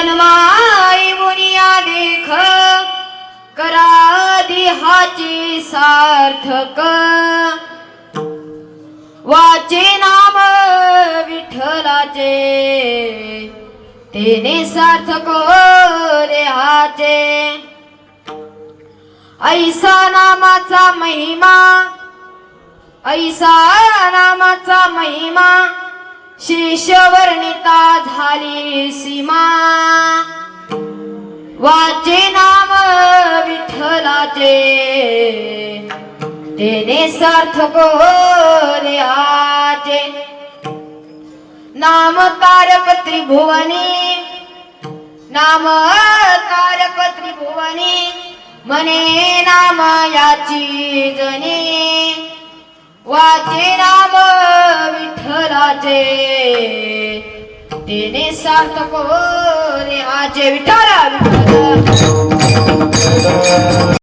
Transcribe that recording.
जन्माई मुनिया देख करा देहाचे सार्थक. वाचे नाम विठ्ठलाचे तेने सार्थक देहाचे ऐसा नामाचा महिमा ऐसा नामाचा महिमा शिष्यवर्णिता झाली सी નાચે તેને સાર્થકો આચે નામ તારક ત્રિભુવની, નામ તારક ત્રિભુવની, મને નામ યાચી જની. વાચે નામ વિઠ્ઠલાચે તેને સાર્થકો આજે. વિઠ્ઠલા.